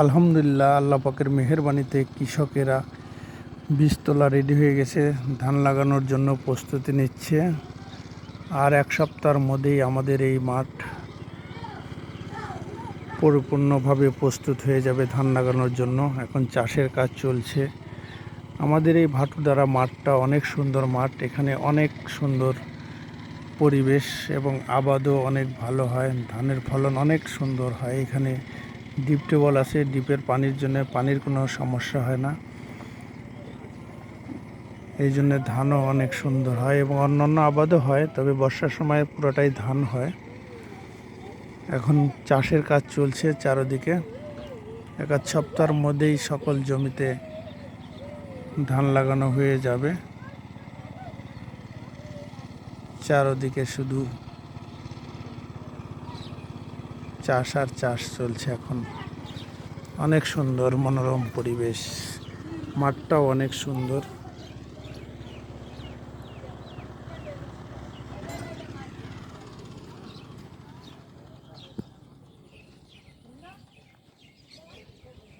আলহামদুলিল্লাহ, আল্লাহ পাকের মেহেরবানিতে কৃষকেরা বীজতলা রেডি হয়ে গেছে, ধান লাগানোর জন্য প্রস্তুতি নিচ্ছে। আর এক সপ্তাহের মধ্যেই আমাদের এই মাঠ পরিপূর্ণভাবে প্রস্তুত হয়ে যাবে ধান লাগানোর জন্য। এখন চাষের কাজ চলছে। আমাদের এই ভাটুদারা মাঠটা অনেক সুন্দর মাঠ, এখানে অনেক সুন্দর পরিবেশ এবং আবাদও অনেক ভালো হয়। ধানের ফলন অনেক সুন্দর হয় এখানে। ডিপ টিউবওয়েল আছে, ডিপের পানির জন্য পানির কোনো সমস্যা হয় না। এই জন্য ধানও অনেক সুন্দর হয় এবং অন্যান্য আবাদও হয়, তবে বর্ষার সময় পুরোটাই ধান হয়। এখন চাষের কাজ চলছে চারদিকে। এক আধ সপ্তাহের মধ্যেই সকল জমিতে ধান লাগানো হয়ে যাবে। চারদিকে শুধু চাষ আর চাষ চলছে এখন। অনেক সুন্দর মনোরম পরিবেশ। মাঠটাও অনেক সুন্দর।